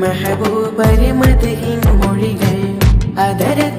മെഹബൂബര് മധുഹിൻ മൊഴികൾ അതരത്താൽ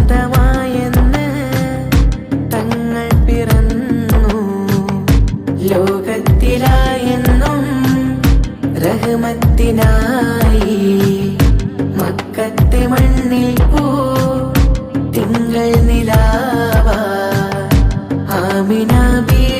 ആനന്ദമായെന്ന് തങ്ങൾ പിറന്നു. ലോകത്തിലായെന്നും റഹ്മത്തിനായി മക്കത്തെ മണ്ണിൽ പോ തിങ്കൾ നിലാവ. ആമിന ബീവിക്കും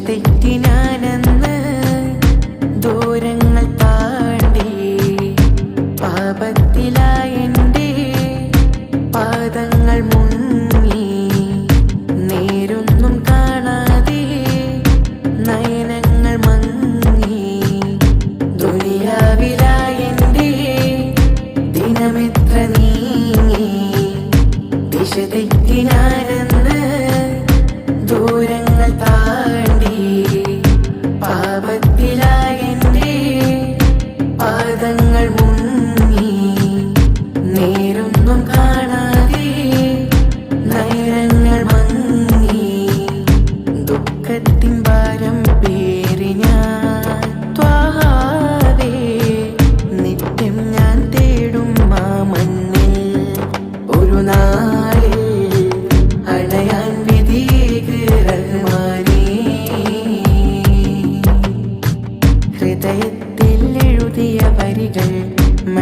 de ti,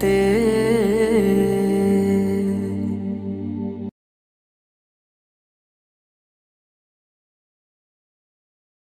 നബിയോര് നടന്ന മദീനത്ത്